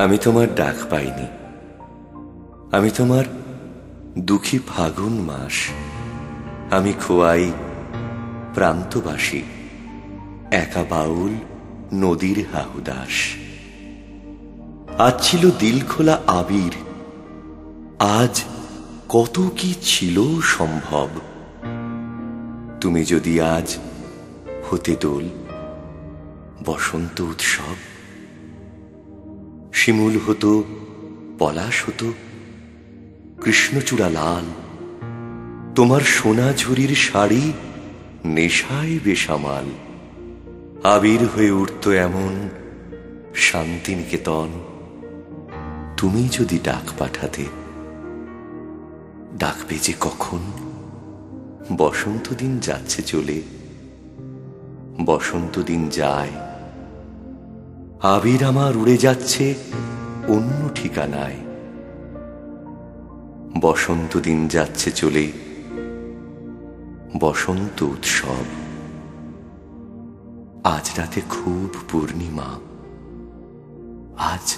আমি তোমার ডাক পাইনি। আমি তোমার দুঃখী ফাগুন মাস। আমি খোয়াই প্রান্তবাসী, একা বাউল নদীর হাহুদাস। আজ ছিল দিল খোলা আবির। আজ কত কি ছিল সম্ভব। তুমি যদি আজ হতে দোল, বসন্ত উৎসব শিমুল হতো, পলাশ হতো, কৃষ্ণচূড়া লাল। তোমার সোনা ঝুরির শাড়ি নেশায় বেসামাল। আবির হয়ে উঠত এমন শান্তিনিকেতন। তুমি যদি ডাক পাঠাতে, ডাকবে যে কখন? বসন্ত দিন যাচ্ছে চলে বসন্ত দিন যায়। আবির আমার উড়ে যাচ্ছে অন্য ঠিকানায়। বসন্ত দিন যাচ্ছে চলে, বসন্ত উৎসব। আজ রাতে খুব পূর্ণিমা, আজ